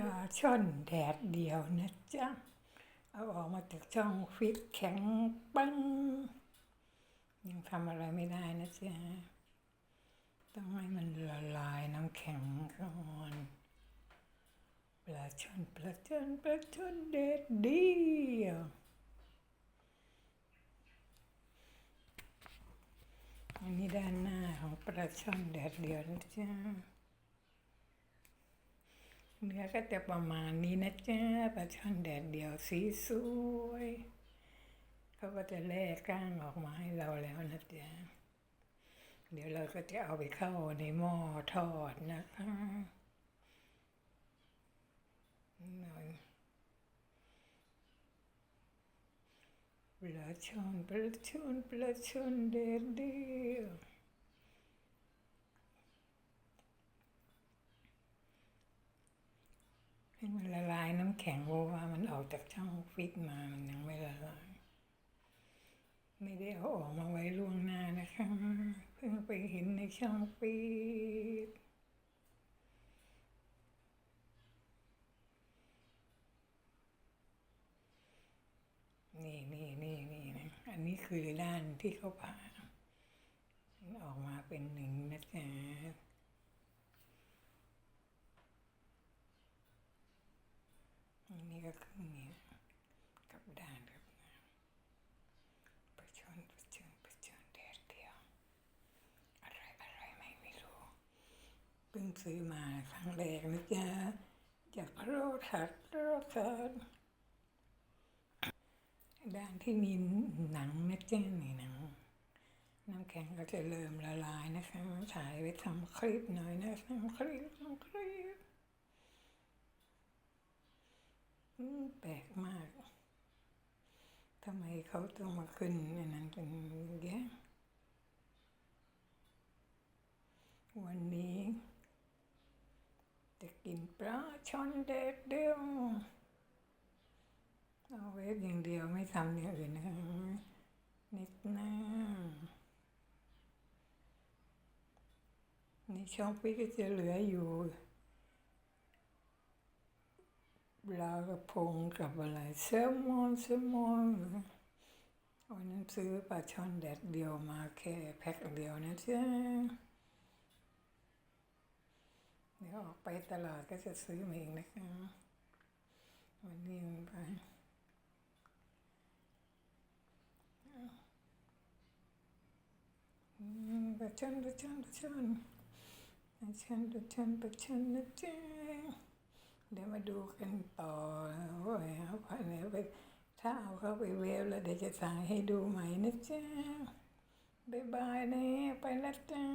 ลาช่อนแดดเดียวนะจ๊ะ เอาออกมาจากช่องฟิตแข็งปัง ยังทำอะไรไม่ได้นะจ๊ะ ต้องให้มันละลายน้ำแข็งก่อนปลาช่อนปลาช่อนปลาช่อนแดดเดียวอันนี้ด้านหน้าของปลาช่อนแดดเดียวนะจ๊ะ เนื้อก็จะประมาณนี้นะจ๊ะปลาช่อนแดดเดียวสีสวยเขาก็จะแล่ก้างออกมาให้เราแล้วนะจ๊ะเดี๋ยวเราก็จะเอาไปเข้าในหม้อทอดนะคะหน่อยปลาช่อนปลาช่อนปลาช่อนแดดเดียว ให้มันละลายน้ำแข็งเพราะว่ามันออกจากช่องฟิตมามันยังไม่ละลาย ไม่ได้เอาออกมาไว้ล่วงหน้านะคะเพิ่งไปเห็นในช่องฟิตนี่นี่นี่นี่นะ อันนี้คือด้านที่เขาผ่าออกมาเป็นหนึ่งนะจ๊ะ อันนี้ ก็คือเนี่ยกับด้านกับน้ำประชนประชนประชนแดดเดียวอะไรอะไรไม่ไม่รู้เพิ่งซื้อมาครั้งแรกนะจ๊ะจากพระโรทัดโรทัดด้านที่มีหนังนะจ๊ะนี่หนังน้ำแข็งก็จะเริ่มละลายนะคะถ่ายไว้ทำคลิปหน่อยนะทำคลิปทำคลิป อืม แปลกมากทำไมเขาต้องมาขึ้นในนั้นกันแยะวันนี้ จะกินปลาช่อนเด็ดเดียวเอาเวฟอย่างเดียวไม่ทำอย่างอื่นนะคะนิดหน้ำนี่ช่องพี่ก็จะเหลืออยู่ ป ลากระพงกับอะไรแซลมอนแซลมอนวันนั้นซื้อปลาช่อนแดดเดียวมาแค่แพ็คเดียวนะจ๊ะเดี๋ยวออกไปตลาดก็จะซื้อมาเองนะคะ วันนี้ไปปลาช่อนปลาช่อนปลาช่อนปลาช่อนปลาช่อนปลาช่อนนะจ๊ะ ดูกันต่อว่าเอาผ่านแล้วไปถ้าเอาเข้าไปเวฟแล้วเดี๋ยวจะถ่ายให้ดูใหม่นะจ๊ะบายบายนะไปแล้วจ้า